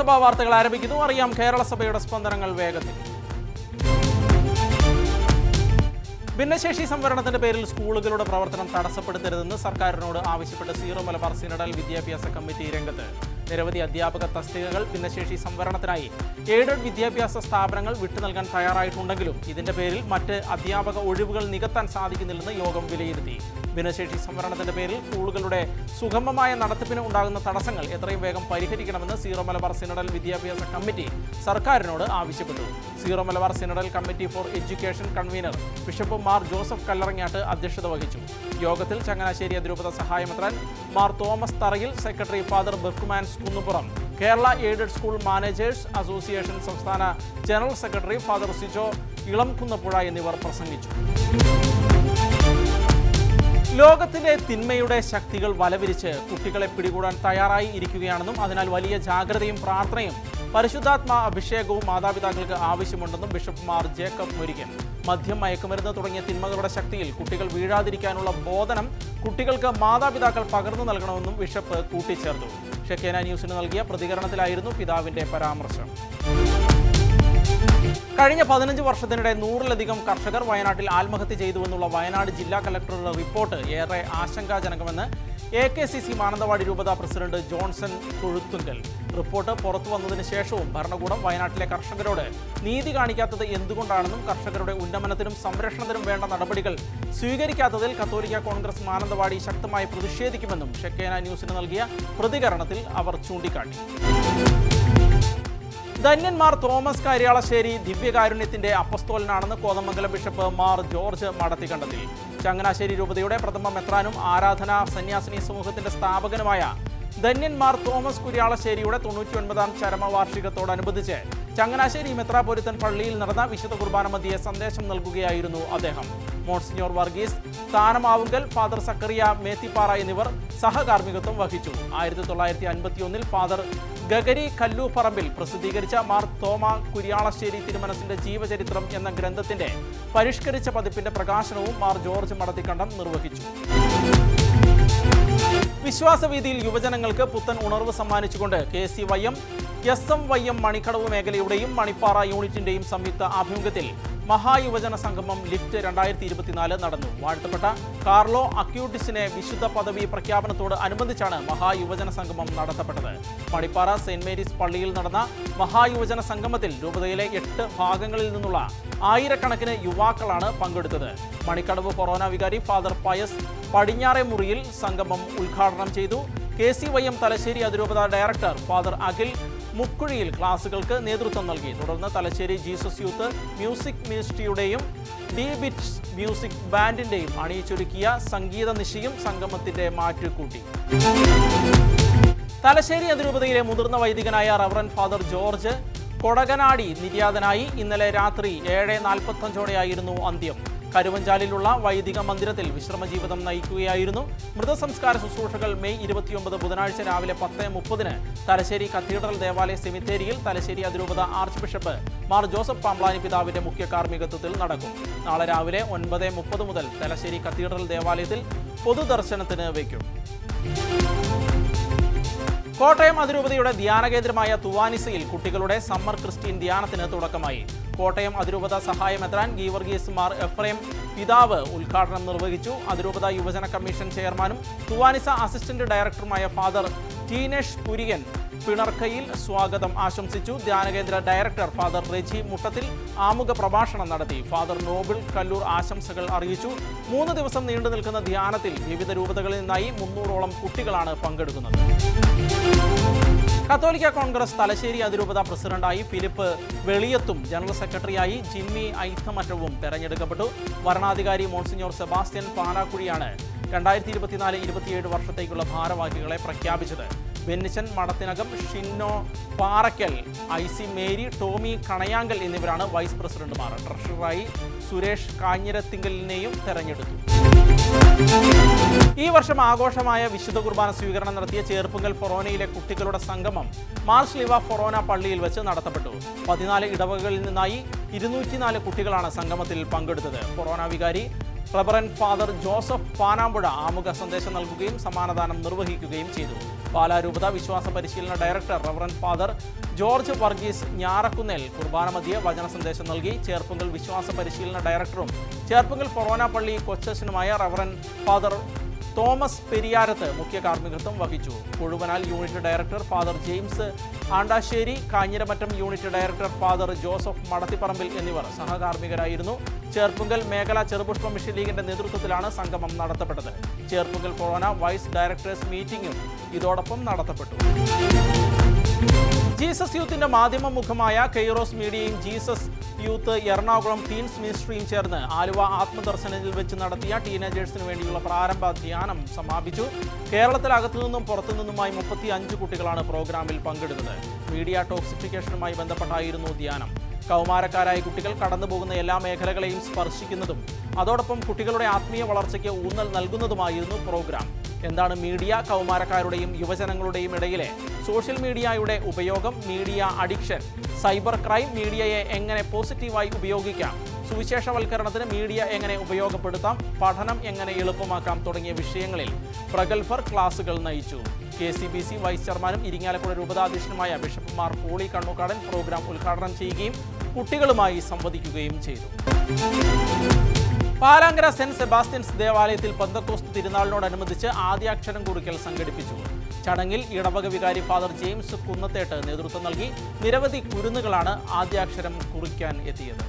കേരളസഭ വാർത്തകൾ ആരംഭിക്കുന്നു. അറിയാം കേരള കേരളസഭയുടെ സ്പന്ദനങ്ങൾ വേഗത്തിൽ. ഭിന്നശേഷി സംവരണത്തിന്റെ പേരിൽ സ്കൂളുകളുടെ പ്രവർത്തനം തടസ്സപ്പെടുത്തരുതെന്ന് സർക്കാരിനോട് ആവശ്യപ്പെട്ട് സീറോ മലബാർ സിനഡൽ വിദ്യാഭ്യാസ കമ്മിറ്റി രംഗത്ത്. നിരവധി അധ്യാപക തസ്തികകൾ ഭിന്നശേഷി സംവരണത്തിനായി എയ്ഡഡ് വിദ്യാഭ്യാസ സ്ഥാപനങ്ങൾ വിട്ടു നൽകാൻ തയ്യാറായിട്ടുണ്ടെങ്കിലും ഇതിന്റെ പേരിൽ മറ്റ് അധ്യാപക ഒഴിവുകൾ നികത്താൻ സാധിക്കുന്നില്ലെന്ന് യോഗം വിലയിരുത്തി. ഭിന്നശേഷി സംവരണത്തിന്റെ പേരിൽ സ്കൂളുകളുടെ സുഗമമായ നടത്തിപ്പിന് ഉണ്ടാകുന്ന തടസ്സങ്ങൾ എത്രയും വേഗം പരിഹരിക്കണമെന്ന് സീറോ മലബാർ സിനഡൽ വിദ്യാഭ്യാസ കമ്മിറ്റി സർക്കാരിനോട് ആവശ്യപ്പെട്ടു. Syro Malabar synodal committee for education convener bishop Mar Joseph Kallarangatt അധ്യക്ഷത വഹിച്ചു. യോഗത്തിൽ ചങ്ങനാശ്ശേരി അതിരൂപത സഹായമെത്രാൻ Mar Thomas Tharayil secretary father Berchmans Kunnupuram Kerala aided school managers association സംസ്ഥാന general secretary father Sijo Elamkunnapuzha എന്നിവർ പ്രസംഗിച്ചു. ലോകത്തിലെ തിന്മയുടെ ശക്തികൾ വലവിരിച്ച് കുട്ടികളെ പിടികൂടാൻ തയ്യാറായി ഇരിക്കുകയാണെന്നും അതിനാൽ വലിയ ജാഗ്രതയും പ്രാർത്ഥനയും പരിശുദ്ധാത്മാ അഭിഷേകവും മാതാപിതാക്കൾക്ക് ആവശ്യമുണ്ടെന്നും ബിഷപ്പ് മാർ ജേക്കബ് മുരികൻ. മദ്യം മയക്കുമരുന്ന് തുടങ്ങിയ തിന്മകളുടെ ശക്തിയിൽ കുട്ടികൾ വീഴാതിരിക്കാനുള്ള ബോധനം കുട്ടികൾക്ക് മാതാപിതാക്കൾ പകർന്നു നൽകണമെന്നും ബിഷപ്പ് കൂട്ടിച്ചേർത്തു. ഷെക്കേന ന്യൂസിന് നൽകിയ പ്രതികരണത്തിലായിരുന്നു പിതാവിന്റെ പരാമർശം. കഴിഞ്ഞ പതിനഞ്ച് വർഷത്തിനിടെ നൂറിലധികം കർഷകർ വയനാട്ടിൽ ആത്മഹത്യ ചെയ്തുവെന്നുള്ള വയനാട് ജില്ലാ കലക്ടറുടെ റിപ്പോർട്ട് ഏറെ ആശങ്കാജനകമെന്ന് A K C C Mananthavady രൂപത പ്രസിഡന്റ് ജോൺസൺ കൊഴുത്തുങ്കൽ. റിപ്പോർട്ട് പുറത്തു വന്നതിന് ശേഷവും ഭരണകൂടം വയനാട്ടിലെ കർഷകരോട് നീതി കാണിക്കാത്തത് എന്തുകൊണ്ടാണെന്നും കർഷകരുടെ ഉന്നമനത്തിനും സംരക്ഷണത്തിനും വേണ്ട നടപടികൾ സ്വീകരിക്കാത്തതിൽ കത്തോലിക്ക കോൺഗ്രസ് മാനന്തവാടി ശക്തമായി പ്രതിഷേധിക്കുമെന്നും ഷെക്കേന ന്യൂസിന് നൽകിയ പ്രതികരണത്തിൽ അവർ ചൂണ്ടിക്കാട്ടി. ധന്യന്മാർ തോമസ് കാര്യാളശ്ശേരി ദിവ്യകാരുണ്യത്തിന്റെ അപ്പസ്തോലനാണെന്ന് കോതമംഗലം ബിഷപ്പ് മാർ ജോർജ് മടത്തി കണ്ടെത്തി. ചങ്ങനാശ്ശേരി രൂപതയുടെ പ്രഥമ മെത്രാനും ആരാധന സന്യാസിനി സമൂഹത്തിന്റെ സ്ഥാപകനുമായ ധന്യന്മാർ തോമസ് കുര്യാളശ്ശേരിയുടെ തൊണ്ണൂറ്റി ഒൻപതാം ചരമവാർഷികത്തോടനുബന്ധിച്ച് ചങ്ങനാശ്ശേരി മെത്രാപൊരുത്തൻ പള്ളിയിൽ നടന്ന വിശുദ്ധ കുർബാന മധ്യയെ സന്ദേശം നൽകുകയായിരുന്നു അദ്ദേഹം. Monsignor Varghese Sthanamavunkal father Zachariah Methipara എന്നിവർ സഹകാർമ്മികത്വം വഹിച്ചു. ആയിരത്തി തൊള്ളായിരത്തി അൻപത്തി ഒന്നിൽ ഫാദർ ഗഗരി കല്ലൂപ്പറമ്പിൽ പ്രസിദ്ധീകരിച്ച മാർ തോമ കുര്യാളശ്ശേരി തിരുമനസിന്റെ ജീവചരിത്രം എന്ന ഗ്രന്ഥത്തിന്റെ പരിഷ്കരിച്ച പതിപ്പിന്റെ പ്രകാശനവും മാർ ജോർജ് മടത്തിക്കണ്ടം നിർവഹിച്ചു. വിശ്വാസവീതിയിൽ യുവജനങ്ങൾക്ക് പുത്തൻ ഉണർവ് സമ്മാനിച്ചുകൊണ്ട് K C Y M S M Y M Manikkadavu മേഖലയുടെയും Manippara യൂണിറ്റിന്റെയും സംയുക്ത ആഭിമുഖ്യത്തിൽ മഹായുവജന സംഗമം ലിഫ്റ്റ് രണ്ടായിരത്തി ഇരുപത്തിനാല് നടന്നു. വാഴ്ത്തപ്പെട്ട കാർലോ അക്യൂട്ടിസിനെ വിശുദ്ധ പദവി പ്രഖ്യാപനത്തോട് അനുബന്ധിച്ചാണ് മഹായുവജന സംഗമം നടത്തപ്പെട്ടത്. പടിപ്പാറ സെന്റ് മേരീസ് പള്ളിയിൽ നടന്ന മഹായുവജന സംഗമത്തിൽ രൂപതയിലെ എട്ട് ഭാഗങ്ങളിൽ നിന്നുള്ള ആയിരക്കണക്കിന് യുവാക്കളാണ് പങ്കെടുത്തത്. മണിക്കടവ് കൊറോണ വികാരി ഫാദർ പയസ് പടിഞ്ഞാറെ മുറിയിൽ സംഗമം ഉദ്ഘാടനം ചെയ്തു. K C Y M Thalassery അതിരൂപത ഡയറക്ടർ ഫാദർ അഖിൽ മുക്കുഴിയിൽ ക്ലാസുകൾക്ക് നേതൃത്വം നൽകി. തുടർന്ന് തലശ്ശേരി ജീസസ് യൂത്ത് മ്യൂസിക് മിനിസ്ട്രിയുടെയും ഡി ബിറ്റ്സ് മ്യൂസിക് ബാൻഡിന്റെയും അണിയിച്ചൊരുക്കിയ സംഗീത നിശയും സംഗമത്തിന്റെ മാറ്റുകൂട്ടി. തലശ്ശേരി അതിരൂപതയിലെ മുതിർന്ന വൈദികനായ റവറൻ ഫാദർ ജോർജ് കൊടകനാടി നിര്യാതനായി ഇന്നലെ രാത്രി ഏഴ് നാൽപ്പത്തഞ്ചോടെയായിരുന്നു അന്ത്യം. കരുവഞ്ചാലിലുള്ള വൈദിക മന്ദിരത്തിൽ വിശ്രമജീവിതം നയിക്കുകയായിരുന്നു. മൃതസംസ്കാര ശുശ്രൂഷകൾ മെയ് ഇരുപത്തിയൊമ്പത് ബുധനാഴ്ച രാവിലെ പത്ത് മുപ്പതിന് തലശ്ശേരി കത്തീഡ്രൽ ദേവാലയ സെമിത്തേരിയിൽ തലശ്ശേരി അതിരൂപത arch bishop Mar Joseph Pamplany പിതാവിന്റെ മുഖ്യ കാർമ്മികത്വത്തിൽ നടക്കും. നാളെ രാവിലെ ഒൻപത് മുപ്പത് മുതൽ തലശ്ശേരി കത്തീഡ്രൽ ദേവാലയത്തിൽ പൊതുദർശനത്തിന് വയ്ക്കും. കോട്ടയം അതിരൂപതയുടെ ധ്യാന കേന്ദ്രമായ തുവാനിസയിൽ കുട്ടികളുടെ സമ്മർ ക്രിസ്ത്യൻ ധ്യാനത്തിന് തുടക്കമായി. കോട്ടയം അതിരൂപത സഹായമെത്രാൻ ഗീവർഗീസ് മാർ എഫ്രേം പിതാവ് ഉദ്ഘാടനം നിർവഹിച്ചു. അതിരൂപത യുവജന കമ്മീഷൻ ചെയർമാനും തുവാനിസ അസിസ്റ്റന്റ് ഡയറക്ടറുമായ ഫാദർ ടീനേഷ് കുര്യൻ പിണർക്കയിൽ സ്വാഗതം ആശംസിച്ചു ധ്യാനകേന്ദ്ര ഡയറക്ടർ ഫാദർ റെജി മുട്ടത്തിൽ ആമുഖ പ്രഭാഷണം നടത്തി. ഫാദർ നോബിൾ കല്ലൂർ ആശംസകൾ അറിയിച്ചു. മൂന്ന് ദിവസം നീണ്ടു നിൽക്കുന്ന ധ്യാനത്തിൽ വിവിധ രൂപതകളിൽ നിന്നായി മുന്നൂറോളം കുട്ടികളാണ് പങ്കെടുക്കുന്നത്. കത്തോലിക്ക കോൺഗ്രസ് തലശ്ശേരി അതിരൂപത പ്രസിഡന്റായി ഫിലിപ്പ് വെളിയത്തും ജനറൽ സെക്രട്ടറിയായി ജിമ്മി ഐത്തമറ്റവും തെരഞ്ഞെടുക്കപ്പെട്ടു. വരണാധികാരി മോൺസിഞ്ഞോർ സെബാസ്റ്റ്യൻ പാനാക്കുഴിയാണ് രണ്ടായിരത്തി ഇരുപത്തിനാല് ഇരുപത്തിയേഴ് വർഷത്തേക്കുള്ള ഭാരവാഹികളെ പ്രഖ്യാപിച്ചത്. Bennichan Madathinakam Shinno Parakkal I C Mary Tommy Kanayankal എന്നിവരാണ് വൈസ് പ്രസിഡന്റുമാർ. ട്രഷററായി സുരേഷ് കാഞ്ഞിരത്തിങ്കലിനെയും തെരഞ്ഞെടുത്തു. ഈ വർഷം ആഘോഷമായ വിശുദ്ധ കുർബാന സ്വീകരണം നടത്തിയ ചേർപ്പുങ്കൽ ഫൊറോനയിലെ കുട്ടികളുടെ സംഗമം മാർച്ച് ലിവ ഫൊറോന പള്ളിയിൽ വെച്ച് നടത്തപ്പെട്ടു. പതിനാല് ഇടവകളിൽ നിന്നായി ഇരുന്നൂറ്റിനാല് കുട്ടികളാണ് സംഗമത്തിൽ പങ്കെടുത്തത്. ഫൊറോന വികാരി റബറൻ ഫാദർ ജോസഫ് പാനാമ്പുഴ ആമുഖ സന്ദേശം നൽകുകയും സമാനദാനം നിർവഹിക്കുകയും ചെയ്തു. പാലാരൂപത വിശ്വാസ പരിശീലന director reverend father George Varghese Njarakkunnel കുർബാന വചന സന്ദേശം നൽകി. ചേർപ്പുങ്കൽ വിശ്വാസ പരിശീലന ഡയറക്ടറും ചേർപ്പുങ്കൽ ഫൊറോന പള്ളി കൊച്ചച്ഛനുമായ റവറൻ ഫാദർ തോമസ് പെരിയാരത്ത് മുഖ്യ കാർമ്മികത്വം വഹിച്ചു. Kozhuvanal unit director father James Andassery Kanjiramattom unit director father Joseph Madathiparambil എന്നിവർ സഹകാർമ്മികരായിരുന്നു. ചേർപ്പുങ്കൽ മേഖല ചെറുപുഷ്പ മിഷൻ ലീഗിന്റെ നേതൃത്വത്തിലാണ് സംഗമം നടത്തപ്പെട്ടത്. ചേർപ്പുങ്കൽ കൊറോണ വൈസ് ഡയറക്ടേഴ്സ് മീറ്റിംഗും ഇതോടൊപ്പം നടത്തപ്പെട്ടു. ജീസസ് യൂത്തിന്റെ മാധ്യമ മുഖമായ കെയ്റോസ് മീഡിയയും ജീസസ് യൂത്ത് എറണാകുളം ടീൻസ് മിനിസ്ട്രിയും ചേർന്ന് ആലുവ ആത്മദർശനത്തിൽ വെച്ച് നടത്തിയ ടീനേജേഴ്സിന് വേണ്ടിയുള്ള പ്രാരംഭ ധ്യാനം സമാപിച്ചു. കേരളത്തിലകത്തു നിന്നും പുറത്തു നിന്നുമായി മുപ്പത്തി അഞ്ച് കുട്ടികളാണ് പ്രോഗ്രാമിൽ പങ്കെടുത്തത്. മീഡിയ ടോക്സിഫിക്കേഷനുമായി ബന്ധപ്പെട്ടായിരുന്നു ധ്യാനം. കൗമാരക്കാരായ കുട്ടികൾ കടന്നുപോകുന്ന എല്ലാ മേഖലകളെയും സ്പർശിക്കുന്നതും അതോടൊപ്പം കുട്ടികളുടെ ആത്മീയ വളർച്ചയ്ക്ക് ഊന്നൽ നൽകുന്നതുമായിരുന്നു പ്രോഗ്രാം. എന്താണ് മീഡിയ കൗമാരക്കാരുടെയും യുവജനങ്ങളുടെയും ഇടയിലെ സോഷ്യൽ മീഡിയയുടെ ഉപയോഗം മീഡിയ അഡിക്ഷൻ സൈബർ ക്രൈം മീഡിയയെ എങ്ങനെ പോസിറ്റീവായി ഉപയോഗിക്കാം സുവിശേഷവൽക്കരണത്തിന് മീഡിയ എങ്ങനെ ഉപയോഗപ്പെടുത്താം പഠനം എങ്ങനെ എളുപ്പമാക്കാം തുടങ്ങിയ വിഷയങ്ങളിൽ പ്രഗത്ഭർ ക്ലാസുകൾ നയിച്ചു. K C B C vice ചെയർമാനും Irinjalakuda രൂപതാധ്യക്ഷനുമായ bishop Mar Pauly Kannookadan program ഉദ്ഘാടനം ചെയ്യുകയും കുട്ടികളുമായി സംവദിക്കുകയും ചെയ്തു. പാലാങ്കര സെന്റ് സെബാസ്റ്റ്യൻസ് ദേവാലയത്തിൽ പന്തക്കോസ്ത് തിരുനാളിനോടനുബന്ധിച്ച് ആദ്യാക്ഷരം കുറിക്കൽ സംഘടിപ്പിച്ചു. ചടങ്ങിൽ ഇടവക വികാരി ഫാദർ ജെയിംസ് കുന്നത്തേട്ട് നേതൃത്വം നൽകി നിരവധി കുരുന്നുകളാണ് ആദ്യാക്ഷരം കുറിക്കാൻ എത്തിയത്.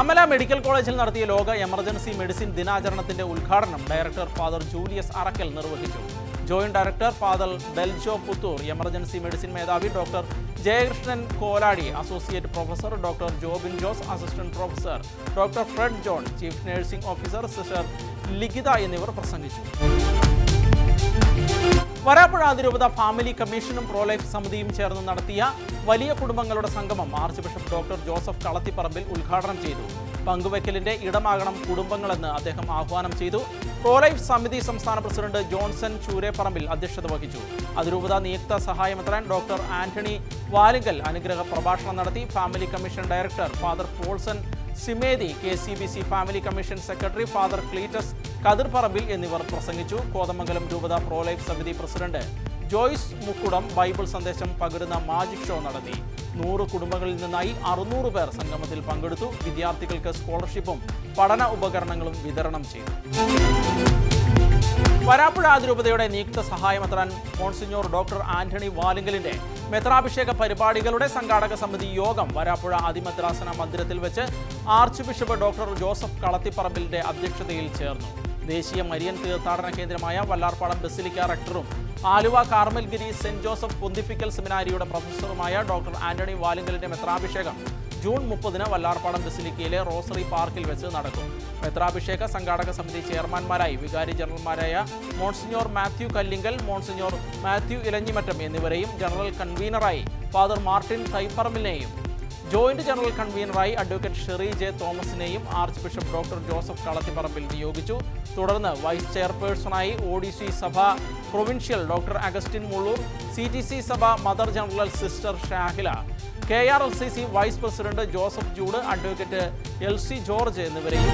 അമല മെഡിക്കൽ കോളേജിൽ നടത്തിയ ലോക എമർജൻസി മെഡിസിൻ ദിനാചരണത്തിന്റെ ഉദ്ഘാടനം ഡയറക്ടർ ഫാദർ ജൂലിയസ് അറക്കൽ നിർവഹിച്ചു. Joint director father Deljo Puthur emergency medicine മേധാവി doctor Jayakrishnan Koladi associate professor doctor Jobin Jose assistant professor doctor Fred John chief nursing officer sister Likhitha എന്നിവർ പ്രസംഗിച്ചു. വരാപ്പുഴ അതിരൂപത ഫാമിലി കമ്മീഷനും pro life സമിതിയും ചേർന്ന് നടത്തിയ വലിയ കുടുംബങ്ങളുടെ സംഗമം arch bishop doctor Joseph Kalathiparambil ഉദ്ഘാടനം ചെയ്തു. പങ്കുവയ്ക്കലിന്റെ ഇടമാകണം കുടുംബങ്ങളെന്ന് അദ്ദേഹം ആഹ്വാനം ചെയ്തു. പ്രോലൈഫ് സമിതി സംസ്ഥാന പ്രസിഡന്റ് ജോൺസൺ ചൂരേപ്പറമ്പിൽ അധ്യക്ഷത വഹിച്ചു. അതിരൂപത നിയുക്ത സഹായമെത്രാൻ ഡോക്ടർ ആന്റണി വാലിങ്കൽ അനുഗ്രഹ പ്രഭാഷണം നടത്തി. Family commission director father Paulson Simedi K C B C family commission secretary father Cletus Kathirparambil എന്നിവർ പ്രസംഗിച്ചു. കോതമംഗലം രൂപത പ്രോലൈഫ് സമിതി പ്രസിഡന്റ് ജോയ്സ് മുക്കുടം ബൈബിൾ സന്ദേശം പകരുന്ന മാജിക് ഷോ നടത്തി. നൂറ് കുടുംബങ്ങളിൽ നിന്നായി അറുന്നൂറ് പേർ സംഗമത്തിൽ പങ്കെടുത്തു. വിദ്യാർത്ഥികൾക്ക് സ്കോളർഷിപ്പും പഠന ഉപകരണങ്ങളും വിതരണം ചെയ്തു. വരാപ്പുഴ അതിരൂപതയുടെ നിയുക്ത സഹായമെത്രാൻ മോൺസിഞ്ഞോർ ഡോക്ടർ ആന്റണി വാലിംഗലിന്റെ മെത്രാഭിഷേക പരിപാടികളുടെ സംഘാടക സമിതി യോഗം വരാപ്പുഴ അതിമദ്രാസന മന്ദിരത്തിൽ വെച്ച് ആർച്ച് ബിഷപ്പ് ഡോക്ടർ ജോസഫ് കളത്തിപ്പറമ്പിലിന്റെ അധ്യക്ഷതയിൽ ചേർന്നു. ദേശീയ മരിയൻ തീർത്ഥാടന കേന്ദ്രമായ Vallarpadam basilica റക്ടറും Aluva Carmelgiri saint Joseph pontifical സെമിനാരിയുടെ പ്രൊഫസറുമായ ഡോക്ടർ ആന്റണി വാലിങ്കലിന്റെ മെത്രാഭിഷേകം ജൂൺ മുപ്പതിന് വല്ലാർപ്പാടം ബസിലിക്കയിലെ റോസറി പാർക്കിൽ വെച്ച് നടക്കും. മെത്രാഭിഷേക സംഘാടക സമിതി ചെയർമാൻമാരായി വികാരി ജനറൽമാരായ monsignor Matthew Kallinkal monsignor Matthew Elanjimattom എന്നിവരെയും ജനറൽ കൺവീനറായി ഫാദർ മാർട്ടിൻ തൈപ്പറമ്പിനെയും ജോയിന്റ് ജനറൽ കൺവീനറായി advocate Sherry J തോമസിനെയും arch bishop doctor Joseph Kalathiparambil നിയോഗിച്ചു. തുടർന്ന് വൈസ് ചെയർപേഴ്സണായി ഒ സഭ provincial doctor Augustine Mulloor C T C സഭ mother general sister Shahila K R L C C vice president Joseph Jude advocate L C George എന്നിവരെയും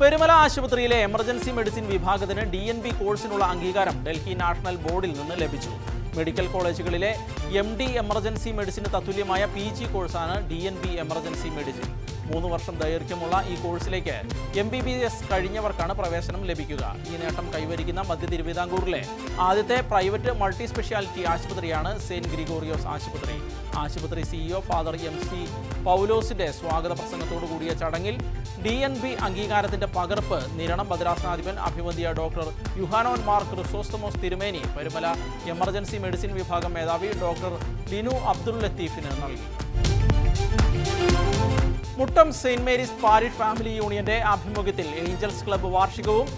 പെരുമല ആശുപത്രിയിലെ emergency medicine വിഭാഗത്തിന് D N B കോഴ്സിനുള്ള അംഗീകാരം Delhi national ബോർഡിൽ നിന്ന് ലഭിച്ചു. Medical കോളേജുകളിലെ M D emergency മെഡിസിന് തത്തുല്യമായ പി ജി കോഴ്സാണ് D N B emergency medicine മൂന്ന് വർഷം ദൈർഘ്യമുള്ള ഈ കോഴ്സിലേക്ക് എം ബി ബി എസ് കഴിഞ്ഞവർക്കാണ് പ്രവേശനം ലഭിക്കുക. ഈ നേട്ടം കൈവരിക്കുന്ന മധ്യ തിരുവിതാംകൂറിലെ ആദ്യത്തെ പ്രൈവറ്റ് മൾട്ടി സ്പെഷ്യാലിറ്റി ആശുപത്രിയാണ് സെയിന്റ് ഗ്രിഗോറിയോസ് ആശുപത്രി. ആശുപത്രി സിഇഒ ഫാദർ എം സി പൗലോസിന്റെ സ്വാഗത പ്രസംഗത്തോടു കൂടിയ ചടങ്ങിൽ ഡി എൻ ബി അംഗീകാരത്തിന്റെ പകർപ്പ് നിരണം ഭദ്രാസനാധിപൻ അഭിവന്ധ്യ ഡോക്ടർ യുഹാനോൻ മാർ ക്രിസോസ്തമോസ് തിരുമേനി പരുമല എമർജൻസി മെഡിസിൻ വിഭാഗം മേധാവി ഡോക്ടർ ലിനു അബ്ദുൽ ലത്തീഫിന് നൽകി. Muttom saint Mary's parish family യൂണിയന്റെ ആഭിമുഖ്യത്തിൽ angels club വാർഷികവും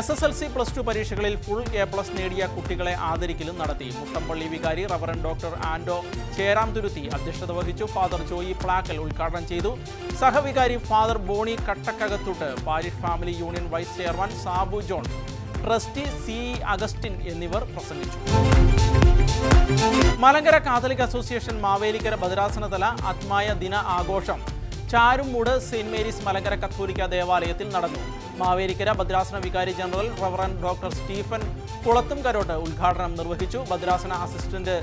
S S L C plus two പരീക്ഷകളിൽ ഫുൾ എ പ്ലസ് നേടിയ കുട്ടികളെ ആദരിക്കലും നടത്തി. മുട്ടംപള്ളി വികാരി റവറൻ ഡോക്ടർ ആൻഡോ ചേരാം തുരുത്തി അധ്യക്ഷത വഹിച്ചു. ഫാദർ ജോയി പ്ലാക്കൽ ഉദ്ഘാടനം ചെയ്തു. സഹവികാരി father Boney Kattakkakathu. Parish family union vice chairman Sabu John trustee C Augustine എന്നിവർ പ്രസംഗിച്ചു. മലങ്കര കാതലിക് അസോസിയേഷൻ മാവേലിക്കര ഭദ്രാസനതല ആത്മായ ദിന ആഘോഷം. ചാരുമൂട് സെയിന്റ് മേരീസ് മലങ്കര കത്തോലിക്ക ദേവാലയത്തിൽ നടന്നു. മാവേലിക്കര ഭദ്രാസന വികാരി general reverend doctor Stephen Kulathumkarott ഉദ്ഘാടനം നിർവഹിച്ചു. ഭദ്രാസന അസിസ്റ്റന്റ്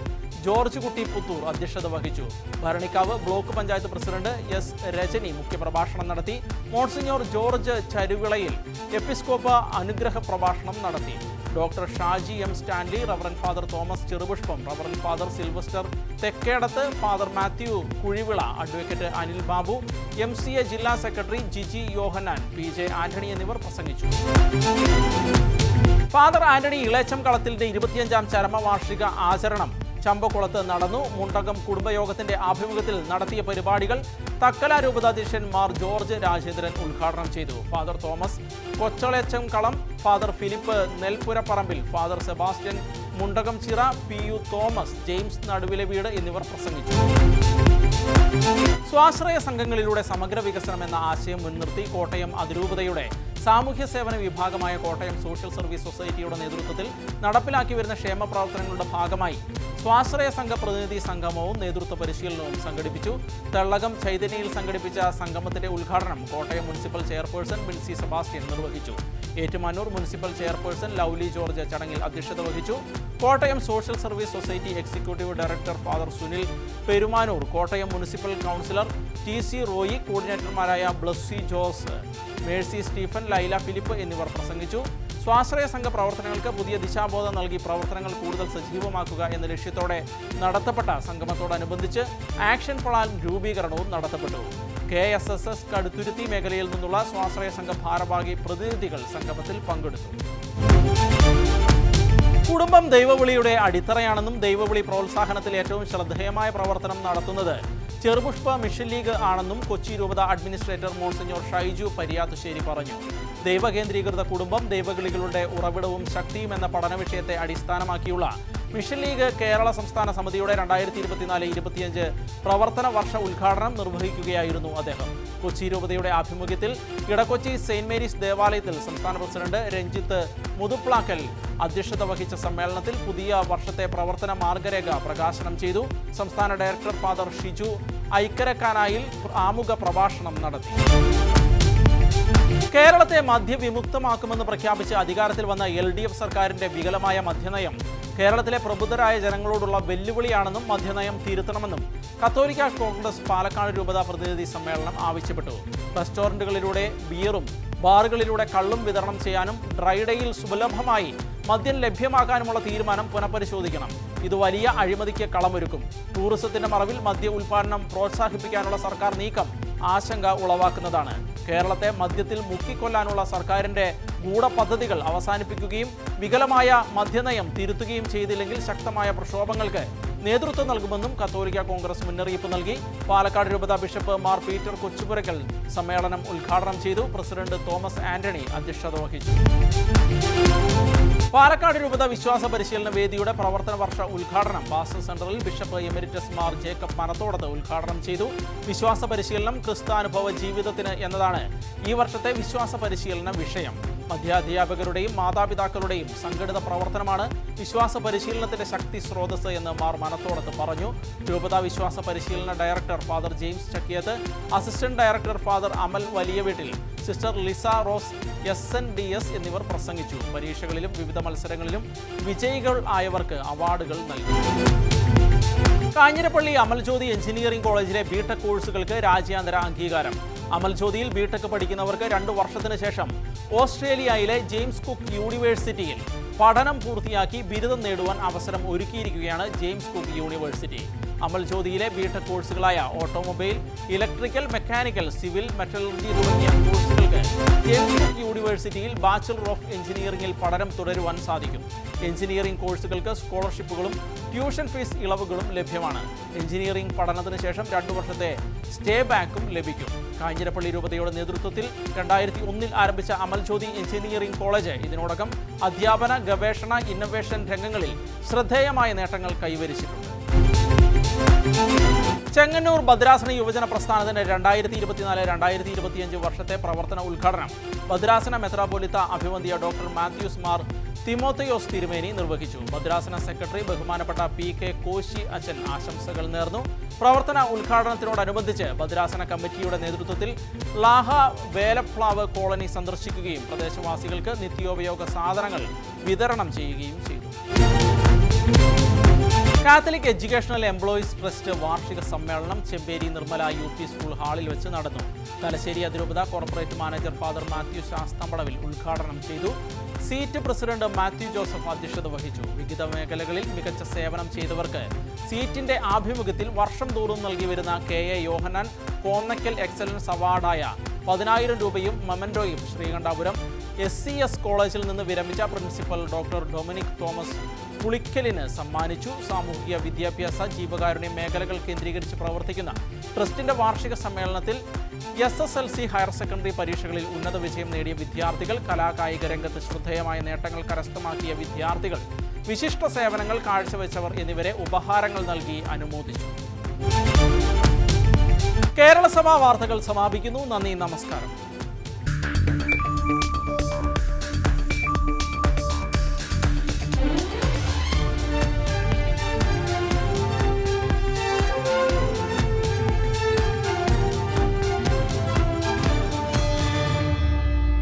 ജോർജ് കുട്ടി പുത്തൂർ അധ്യക്ഷത വഹിച്ചു. Bharanikkavu block panchayat president S Rajani മുഖ്യപ്രഭാഷണം നടത്തി. മോൺസിഞ്ഞോർ ജോർജ് ചരുവിളയിൽ എപ്പിസ്കോപ്പ അനുഗ്രഹ പ്രഭാഷണം നടത്തി. Doctor Shaji M Stanley reverend father Thomas Cherupushpam reverend father Sylvester Thekkedath father Matthew Kuzhivila advocate Anil Babu M C A ജില്ലാ secretary Jiji Yohannan P J Antony എന്നിവർ പ്രസംഗിച്ചു. Father Antony ഇളേച്ചം കളത്തിന്റെ ഇരുപത്തിയഞ്ചാം ചരമവാർഷിക ആചരണം ചമ്പക്കുളത്ത് നടന്നു. മുണ്ടകം കുടുംബയോഗത്തിന്റെ ആഭിമുഖ്യത്തിൽ നടത്തിയ പരിപാടികൾ തക്കല രൂപതാധ്യക്ഷൻ മാർ ജോർജ് രാജേന്ദ്രൻ ഉദ്ഘാടനം ചെയ്തു. Father Thomas Kochalachamkalam father Philip Nelpuraparambil father Sebastian Mundakamchira P U Thomas James Naduvile Veedu എന്നിവർ പ്രസംഗിച്ചു. സ്വാശ്രയ സംഘങ്ങളിലൂടെ സമഗ്ര വികസനം എന്ന ആശയം മുൻനിർത്തി കോട്ടയം അതിരൂപതയുടെ സാമൂഹ്യ സേവന വിഭാഗമായ കോട്ടയം സോഷ്യൽ സർവീസ് സൊസൈറ്റിയുടെ നേതൃത്വത്തിൽ നടപ്പിലാക്കി വരുന്ന ക്ഷേമ പ്രവർത്തനങ്ങളുടെ ഭാഗമായി സ്വാശ്രയ സംഘ പ്രതിനിധി സംഗമവും നേതൃത്വ പരിശീലനവും സംഘടിപ്പിച്ചു. തള്ളകം ചൈതന്യയിൽ സംഘടിപ്പിച്ച സംഗമത്തിന്റെ ഉദ്ഘാടനം Kottayam municipal chairperson Binsy Sebastian നിർവഹിച്ചു. Ettumanoor municipal chairperson Lovely George ചടങ്ങിൽ അധ്യക്ഷത വഹിച്ചു. Kottayam social service society executive director father Sunil Perumanoor Kottayam municipal councillor T C Roy കോർഡിനേറ്റർമാരായ Blessy Jose Mercy Stephen Laila Philip എന്നിവർ പ്രസംഗിച്ചു. സ്വാശ്രയ സംഘ പ്രവർത്തനങ്ങൾക്ക് പുതിയ ദിശാബോധം നൽകി പ്രവർത്തനങ്ങൾ കൂടുതൽ സജീവമാക്കുക എന്ന ലക്ഷ്യത്തോടെ നടത്തപ്പെട്ട സംഗമത്തോടനുബന്ധിച്ച് ആക്ഷൻ പ്ലാൻ രൂപീകരണവും നടത്തപ്പെട്ടു. K S S S Kaduthuruthy മേഖലയിൽ നിന്നുള്ള സ്വാശ്രയ സംഘ ഭാരവാഹി പ്രതിനിധികൾ സംഗമത്തിൽ പങ്കെടുത്തു. കുടുംബം ദൈവവിളിയുടെ അടിത്തറയാണെന്നും ദൈവവിളി പ്രോത്സാഹനത്തിൽ ഏറ്റവും ശ്രദ്ധേയമായ പ്രവർത്തനം നടത്തുന്നത് ചെറുപുഷ്പ മിഷൻ ലീഗ് ആണെന്നും കൊച്ചി രൂപത അഡ്മിനിസ്ട്രേറ്റർ മോൺസിഞ്ഞോർ ഷൈജു പരിയാത്തുശ്ശേരി പറഞ്ഞു. ദൈവകേന്ദ്രീകൃത കുടുംബം ദൈവകിളികളുടെ ഉറവിടവും ശക്തിയും എന്ന പഠന വിഷയത്തെ അടിസ്ഥാനമാക്കിയുള്ള മിഷൻ ലീഗ് കേരള സംസ്ഥാന സമിതിയുടെ രണ്ടായിരത്തി ഇരുപത്തിനാല് ഇരുപത്തിയഞ്ച് പ്രവർത്തന വർഷ ഉദ്ഘാടനം നിർവഹിക്കുകയായിരുന്നു അദ്ദേഹം. കൊച്ചി രൂപതയുടെ ആഭിമുഖ്യത്തിൽ ഇടക്കൊച്ചി സെയിന്റ് മേരീസ് ദേവാലയത്തിൽ സംസ്ഥാന പ്രസിഡന്റ് രഞ്ജിത്ത് മുതുപ്ലാക്കൽ അധ്യക്ഷത വഹിച്ച സമ്മേളനത്തിൽ പുതിയ വർഷത്തെ പ്രവർത്തന മാർഗരേഖ പ്രകാശനം ചെയ്തു. സംസ്ഥാന ഡയറക്ടർ ഫാദർ ഷിജു ഐക്കരക്കാനായിൽ ആമുഖ പ്രഭാഷണം നടത്തി. കേരളത്തെ മദ്യവിമുക്തമാക്കുമെന്ന് പ്രഖ്യാപിച്ച് അധികാരത്തിൽ വന്ന എൽ ഡി എഫ് സർക്കാരിന്റെ വികലമായ മദ്യനയം കേരളത്തിലെ പ്രബുദ്ധരായ ജനങ്ങളോടുള്ള വെല്ലുവിളിയാണെന്നും മദ്യനയം തിരുത്തണമെന്നും കത്തോലിക്ക കോൺഗ്രസ് പാലക്കാട് രൂപതാ പ്രതിനിധി സമ്മേളനം ആവശ്യപ്പെട്ടു. റെസ്റ്റോറന്റുകളിലൂടെ ബിയറും ബാറുകളിലൂടെ കള്ളും വിതരണം ചെയ്യാനും ഡ്രൈഡേയിൽ സുലഭമായി മദ്യം ലഭ്യമാക്കാനുമുള്ള തീരുമാനം പുനഃപരിശോധിക്കണം. ഇത് വലിയ അഴിമതിക്ക് കളമൊരുക്കും. ടൂറിസത്തിന്റെ മറവിൽ മദ്യ ഉൽപ്പാദനം പ്രോത്സാഹിപ്പിക്കാനുള്ള സർക്കാർ നീക്കം ആശങ്ക ഉളവാക്കുന്നതാണ്. കേരളത്തെ മദ്യത്തിൽ മുക്കിക്കൊല്ലാനുള്ള സർക്കാരിന്റെ ഗൂഢപദ്ധതികൾ അവസാനിപ്പിക്കുകയും വികലമായ മദ്യനയം തിരുത്തുകയും ചെയ്തില്ലെങ്കിൽ ശക്തമായ പ്രക്ഷോഭങ്ങൾക്ക് നേതൃത്വം നൽകുമെന്നും കത്തോലിക്ക കോൺഗ്രസ് മുന്നറിയിപ്പ് നൽകി. പാലക്കാട് രൂപത ബിഷപ്പ് മാർ പീറ്റർ കൊച്ചുപുരക്കൽ സമ്മേളനം ഉദ്ഘാടനം ചെയ്തു. പ്രസിഡന്റ് തോമസ് ആന്റണി അധ്യക്ഷത വഹിച്ചു. പാലക്കാട് രൂപത വിശ്വാസ പരിശീലന വേദിയുടെ പ്രവർത്തന വർഷ ഉദ്ഘാടനം ബാസ് സെന്ററിൽ bishop emeritus Mar Jacob Manathodath ഉദ്ഘാടനം ചെയ്തു. വിശ്വാസ പരിശീലനം ക്രിസ്താനുഭവ ജീവിതത്തിന് എന്നതാണ് ഈ വർഷത്തെ വിശ്വാസ പരിശീലന വിഷയം. മധ്യാധ്യാപകരുടെയും മാതാപിതാക്കളുടെയും സംഘടിത പ്രവർത്തനമാണ് വിശ്വാസ പരിശീലനത്തിന്റെ ശക്തി സ്രോതസ് എന്ന് മാർ മനത്തോടത്ത് പറഞ്ഞു. രൂപതാ വിശ്വാസ പരിശീലന director father James Chakkiyath assistant director father Amal Valiyaveettil sister Lisa Rose S N D S എന്നിവർ പ്രസംഗിച്ചു. പരീക്ഷകളിലും വിവിധ മത്സരങ്ങളിലും വിജയികൾ ആയവർക്ക് അവാർഡുകൾ നൽകി. കാഞ്ഞിരപ്പള്ളി അമൽജ്യോതി എഞ്ചിനീയറിംഗ് കോളേജിലെ ബിടെക് കോഴ്സുകൾക്ക് രാജ്യാന്തര അംഗീകാരം. അമൽജ്യോതിയിൽ ബിടെക് പഠിക്കുന്നവർക്ക് രണ്ട് വർഷത്തിന് ശേഷം ഓസ്ട്രേലിയയിലെ ജെയിംസ് കുക്ക് യൂണിവേഴ്സിറ്റിയിൽ പഠനം പൂർത്തിയാക്കി ബിരുദം നേടുവാൻ അവസരം ഒരുക്കിയിരിക്കുകയാണ് ജെയിംസ് കുക്ക് യൂണിവേഴ്സിറ്റി. അമൽ അമൽജ്യോതിയിലെ B Tech കോഴ്സുകളായ automobile electrical mechanical civil metallurgy തുടങ്ങിയ കോഴ്സുകൾക്ക് ജെയിംസ് കുക്ക് യൂണിവേഴ്സിറ്റിയിൽ ബാച്ചലർ ഓഫ് എഞ്ചിനീയറിംഗിൽ പഠനം തുടരുവാൻ സാധിക്കും. എഞ്ചിനീയറിംഗ് കോഴ്സുകൾക്ക് സ്കോളർഷിപ്പുകളും ട്യൂഷൻ ഫീസ് ഇളവുകളും ലഭ്യമാണ്. എഞ്ചിനീയറിംഗ് പഠനത്തിന് ശേഷം രണ്ടു വർഷത്തെ സ്റ്റേ ബാക്കും ലഭിക്കും. കാഞ്ഞിരപ്പള്ളി രൂപതയുടെ നേതൃത്വത്തിൽ രണ്ടായിരത്തി ഒന്നിൽ ആരംഭിച്ച അമൽജ്യോതി എഞ്ചിനീയറിംഗ് കോളേജ്. ഇതിനോടകം അധ്യാപന ഗവേഷണ ഇന്നൊവേഷൻ രംഗങ്ങളിൽ ശ്രദ്ധേയമായ നേട്ടങ്ങൾ കൈവരിച്ചിട്ടുണ്ട്. ചെങ്ങന്നൂർ ഭദ്രാസന യുവജന പ്രസ്ഥാനത്തിന്റെ രണ്ടായിരത്തി ഇരുപത്തിനാല് രണ്ടായിരത്തി ഇരുപത്തിയഞ്ച് വർഷത്തെ പ്രവർത്തന ഉദ്ഘാടനം ഭദ്രാസന മെത്രാപോലിത്ത അഭിവന്ധിയ ഡോക്ടർ മാത്യൂസ് മാർ തിമോത്തയോസ് തിരുമേനി നിർവഹിച്ചു. മദ്രാസന സെക്രട്ടറി ബഹുമാനപ്പെട്ട പി കെ കോശി അച്ഛൻ ആശംസകൾ നേർന്നു. പ്രവർത്തന ഉദ്ഘാടനത്തിനോടനുബന്ധിച്ച് മദ്രാസന കമ്മിറ്റിയുടെ നേതൃത്വത്തിൽ ലാഹ വേലപ്ലാവ് കോളനി സന്ദർശിക്കുകയും പ്രദേശവാസികൾക്ക് നിത്യോപയോഗ സാധനങ്ങൾ വിതരണം ചെയ്യുകയും ചെയ്തു. കാത്തലിക് എഡ്യൂക്കേഷണൽ എംപ്ലോയീസ് ട്രസ്റ്റ് വാർഷിക സമ്മേളനം Chemperi Nirmala U P school ഹാളിൽ വെച്ച് നടന്നു. തലശ്ശേരി അതിരൂപത corporate manager father Matthew Sasthampadavil ഉദ്ഘാടനം ചെയ്തു. സീറ്റ് പ്രസിഡന്റ് മാത്യു ജോസഫ് അധ്യക്ഷത വഹിച്ചു. വിവിധ മേഖലകളിൽ മികച്ച സേവനം ചെയ്തവർക്ക് സീറ്റിന്റെ ആഭിമുഖ്യത്തിൽ വർഷം തോറും നൽകി വരുന്ന K A Yohannan Konnakkal excellence അവാർഡായ പതിനായിരം രൂപയും മൊമന്റോയും ശ്രീകണ്ഠാപുരം എസ് സി എസ് കോളേജിൽ നിന്ന് വിരമിച്ച പ്രിൻസിപ്പൽ ഡോക്ടർ ഡൊമിനിക് തോമസ് പുളിക്കലിന് സമ്മാനിച്ചു. സാമൂഹിക വിദ്യാഭ്യാസ ജീവകാരുണ്യ മേഖലകൾ കേന്ദ്രീകരിച്ച് പ്രവർത്തിക്കുന്ന ട്രസ്റ്റിന്റെ വാർഷിക സമ്മേളനത്തിൽ S S L C higher secondary പരീക്ഷകളിൽ ഉന്നത വിജയം നേടിയ വിദ്യാർത്ഥികൾ കലാകായിക രംഗത്ത് ശ്രദ്ധേയമായ നേട്ടങ്ങൾ കരസ്ഥമാക്കിയ വിദ്യാർത്ഥികൾ വിശിഷ്ട സേവനങ്ങൾ കാഴ്ചവെച്ചവർ എന്നിവരെ ഉപഹാരങ്ങൾ നൽകി അനുമോദിച്ചു. കേരളസഭാ വാർത്തകൾ സമാപിക്കുന്നു. നന്ദി നമസ്കാരം.